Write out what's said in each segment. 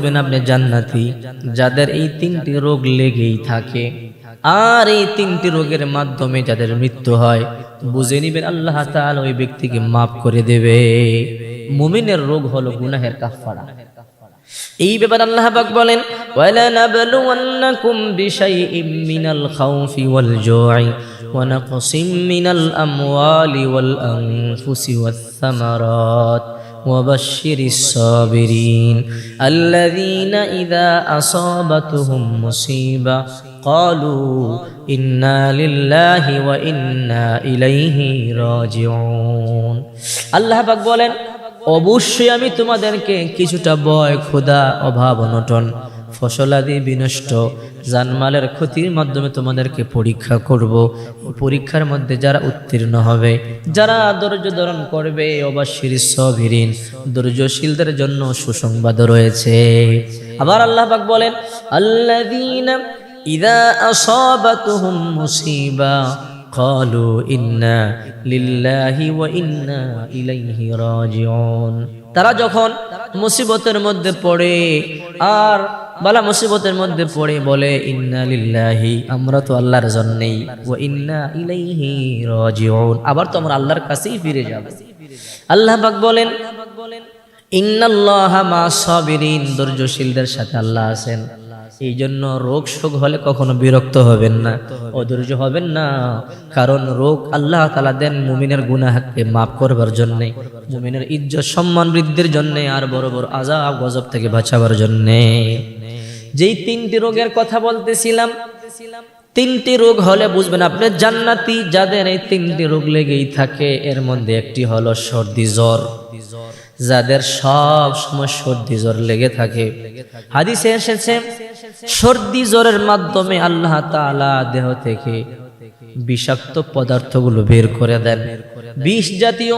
বুঝবেন আপনি জান্নাতি, যাদের এই তিনটি রোগ লেগেই থাকে। আর এই তিনটি রোগের মাধ্যমে যাদের মৃত্যু হয়, বুঝে নিবেন আল্লাহ ওই ব্যক্তিকে মাফ করে দেবে। মুমিনের রোগ হলো গুনাহের কাফারা এই ব্যাপারে আল্লাহ পাক বলেন ওয়ালা নাবলুওয়ান্নাকুম বিশাইইম মিনাল খাউফি ওয়াল জু'i ওয়া নাকসিম মিনাল আমওয়ালি ওয়াল আনফুসি ওয়াস সামারাত। وبشر الصابرين الذين إذا أصابتهم مصيبة قالوا إنا لله وإنا إليه راجعون الله পাক বলেন অবশ্যই আমি তোমাদেরকে কিছুটা ভয় ক্ষুধা অভাব অনটন ফসলাদি বিনষ্ট জানমালের ক্ষতির মাধ্যমে তোমাদেরকে পরীক্ষা করব পরীক্ষার মধ্যে যারা উত্তীর্ণ হবে যারা ধৈর্য ধারণ করবে অবাশির সভিরিন ধৈর্যশীলদের জন্য সুসংবাদ রয়েছে আবার আল্লাহ পাক বলেন আল্লাযীনা ইযা আসাবাতুহুম মুসিবা قالوا إنا لله وإنا إليه راجعون তারা যখন মুসিবতের মধ্যে পড়ে আর বালা মুসিবতের মধ্যে পড়ে বলে, ইন্না লিল্লাহি, আমরা তো আল্লাহর জন্যই ও ইন্না ইলাইহি রাজিউন। আবার তো আমরা আল্লাহর কাছেই ফিরে যাব। আল্লাহ পাক বলেন, ইন্নাল্লাহা মা সাবিরিন। ধৈর্যশীলদের সাথে আল্লাহ আছেন। এই জন্য রোগ শোক হলে কখনো বিরক্ত হবেন না, অধৈর্য হবেন না। কারণ রোগ আল্লাহ তালা দেন মুমিনের গুনাহকে মাফ করবার জন্যে, মুমিনের ইজ্জত সম্মান বৃদ্ধির জন্যে আর বড় বড় আজাব গজব থেকে বাঁচাবার জন্যে। যেই তিনটি রোগের কথা বলতেছিলাম, তিনটি রোগ হলে বুঝবেন আপনি জান্নাতি যাদের এই তিনটি রোগ লেগেই থাকে, এর মধ্যে একটি হলো সর্দি জ্বর। যাদের সব সময় সর্দি জ্বর লেগে থাকে। হাদিসে এসেছে, সর্দি জ্বরের মাধ্যমে আল্লাহ তাআলা দেহ থেকে বিষাক্ত পদার্থগুলো বের করে দেন। বিষ জাতীয়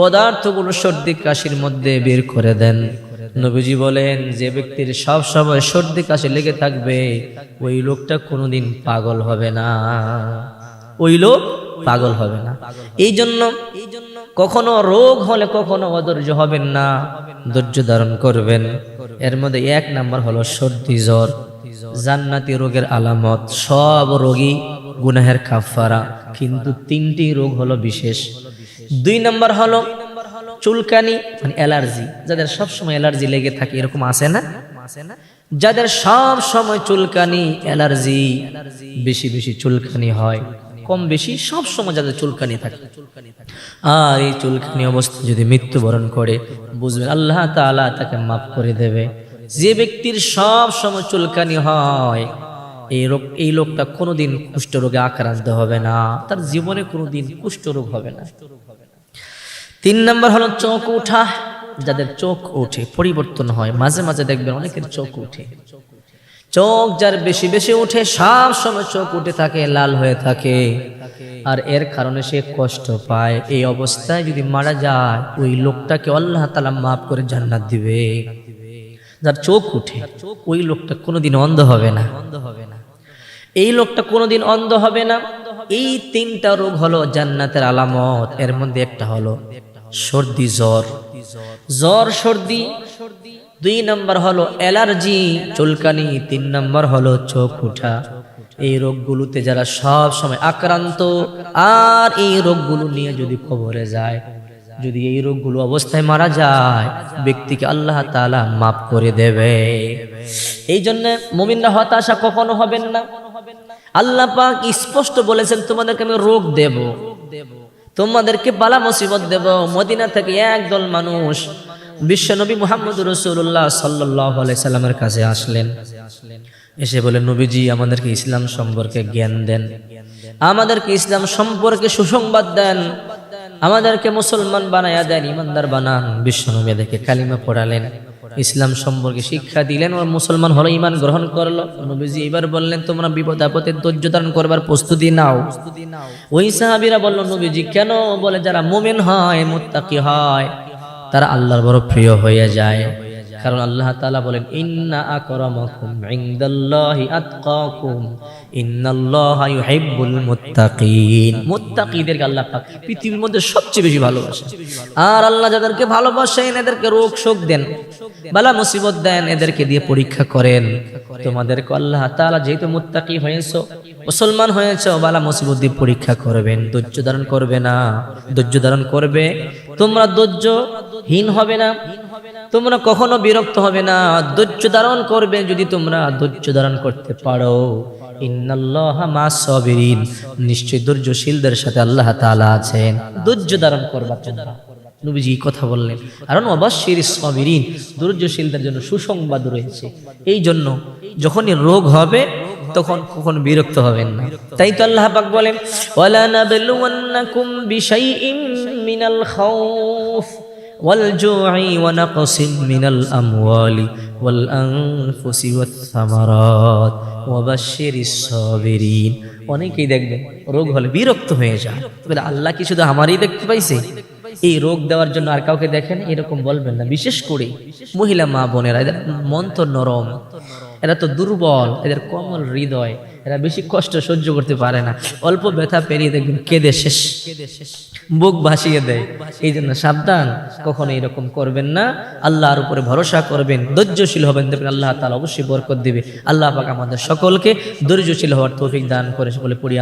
পদার্থগুলো সর্দি কাশির মধ্যে বের করে দেন। নবীজি বলেন, যে ব্যক্তির সব সময় সর্দি কাশি লেগে থাকবে, ওই লোকটা কোনোদিন পাগল হবে না। ওই লোক পাগল হবে না। এই জন্য কখনো রোগ হলে কখনো অধৈর্য হবেন না, ধৈর্য ধারণ করবেন। এর মধ্যে এক নাম্বার হলো সর্দি জ্বর। জান্নাতি রোগের আলামত, সব রোগী গুনাহের কাফারা কিন্তু তিনটি রোগ হলো বিশেষ। দুই নাম্বার হলো চুলকানি মানে অ্যালার্জি। যাদের সব সময় অ্যালার্জি লেগে থাকে, এরকম আসে না? যাদের সব সময় চুলকানি, অ্যালার্জি, বেশি বেশি চুলকানি হয়, কম বেশি সব সময় যাদের চুলকানি থাকে। আর এই চুলকানি অবস্থা যদি মৃত্যুবরণ করে, বুঝবেন আল্লাহ তাআলা তাকে মাফ করে দেবে। যে ব্যক্তির সব সময় চুলকানি হয়, এই রোগ, এই লোকটা কোনোদিন কুষ্ঠ রোগে আক্রান্ত হবে না। তার জীবনে কোনোদিন কুষ্ঠ রোগ হবে না। তিন নম্বর হলো চোখ ওঠা যাদের চোখ ওঠে, পরিবর্তন হয়, মাঝে মাঝে দেখবেন অনেকের চোখ ওঠে চোখ যার বেশি বেশি উঠে, সব সময় চোখ উঠে থাকে, লাল হয়ে থাকে। আর এর কারণে সে কষ্ট পায়। এই অবস্থায় যদি মারা যায়, ওই লোকটাকে আল্লাহ তালা মাফ করে জান্নাত দিবে। যার চোখ উঠে, ওই লোকটা কোনোদিন অন্ধ হবে না অন্ধ হবে না। এই লোকটা কোনোদিন অন্ধ হবে না। এই তিনটা রোগ হলো জান্নাতের আলামত। এর মধ্যে একটা হলো সর্দি জ্বর। জ্বর, সর্দি। দুই নম্বর হলো অ্যালার্জি, চুলকানি। তিন নম্বর হলো চোখ উঠা। এই রোগগুলোতে যারা সব সময় আক্রান্ত, আর এই রোগগুলো নিয়ে যদি খবরে যায়, যদি এই রোগগুলো অবস্থায় মারা যায়, ব্যক্তিকে আল্লাহ তাআলা মাফ করে দেবে। এই জন্য মুমিনরা হতাশা কখনো হবেন না। আল্লাহ পাক স্পষ্ট বলেছেন, তোমাদেরকে আমি রোগ দেব দেব। তোমাদেরকে বালা মুসিবত দেব। মদিনা থেকে একদল মানুষ বিশ্বনবী মোহাম্মদ রসুল্লাহ সাল্লাহ সাল্লামের কাছে আসলেন। এসে বলে, নবীজি, আমাদেরকে ইসলাম সম্পর্কে জ্ঞান দেন। আমাদেরকে ইসলাম সম্পর্কে সুসংবাদ দেন। আমাদেরকে মুসলমান বানায়া দেন, ইমানদার বানান। বিশ্বনবী এদেরকে কালিমা পড়ালেন। ইসলাম সম্পর্কে শিক্ষা দিলেন ওর মুসলমান হলো ইমান গ্রহণ করল। নবীজি এবার বললেন, তোমরা বিপদ আপদে ধৈর্য ধারণ করবার প্রস্তুতি নাও। ওই সাহাবিরা বলল, নবীজি কেন? বলে, যারা মোমেন হয়, মোত্তাকি হয়, তারা আল্লাহর বড় প্রিয় হয়ে যায়। কারণ আল্লাহ তাআলা বলেন, ইন্না আকরামাকুম আল্লাহ পৃথিবীর মধ্যে সবচেয়ে বেশি ভালোবাসে আর আল্লাহ যাদেরকে ভালোবাসেন, এদেরকে রোগ শোক দেন, বালা মুসিবত দেন, এদেরকে দিয়ে পরীক্ষা করেন। তোমাদেরকে আল্লাহ যেহেতু মুত্তাকি হয়েছো, মুসলমান হয়েছে, বালা মুসিবত দিয়ে পরীক্ষা করবেন, ধৈর্য ধারণ করবে না। ধৈর্য ধারণ করবে, তোমরা ধৈর্যহীন হবে না। তোমরা কখনো বিরক্ত হবে না। ধৈর্য ধারণ করবে যদি তোমরা ধৈর্য ধারণ করতে পারো। নিশ্চয় ধৈর্যশীলদের সাথে আল্লাহ তাআলা আছেন। ধৈর্য ধারণ করবা তোমরা। নবীজি কথা বললেন। কারণ অবশ্যই সাবিরিন ধৈর্যশীলদের জন্য সুসংবাদ রয়েছে। এই জন্য যখনই রোগ হবে, তখন কখনো বিরক্ত হবেন না। তাই তো আল্লাহ পাক বলেন ওয়ালা নাবলুওয়ান্নাকুম বিশাইইম মিনাল খাউফ। والجوع ونقص من الأموال والأنفس والثمرات وبشر الصابرين অনেকেই দেখবেন রোগ হলে বিরক্ত হয়ে যায় বলে আল্লাহ কি শুধু আমারই দেখতে পাইছে এই রোগ দেওয়ার জন্য আর কাউকে দেখেন এরকম বলবেন না বিশেষ করে মহিলা মা বোনেরা এদের মন তো নরম এরা তো দুর্বল এদের কোমল হৃদয় এরা বেশি কষ্ট সহ্য করতে পারে না অল্প ব্যথা পেরিয়ে দেখবেন কেঁদে শেষ বুক ভাসিয়ে দেয়। এই জন্য সাবধান কখনো এরকম করবেন না। আল্লাহর উপরে ভরসা করবেন, ধৈর্যশীল হবেন, দেখবেন আল্লাহ তালা অবশ্যই বরকত দিবে। আল্লাহ পাক আমাদের সকলকে ধৈর্যশীল হওয়ার তৌফিক দান করে সকলে পড়িয়া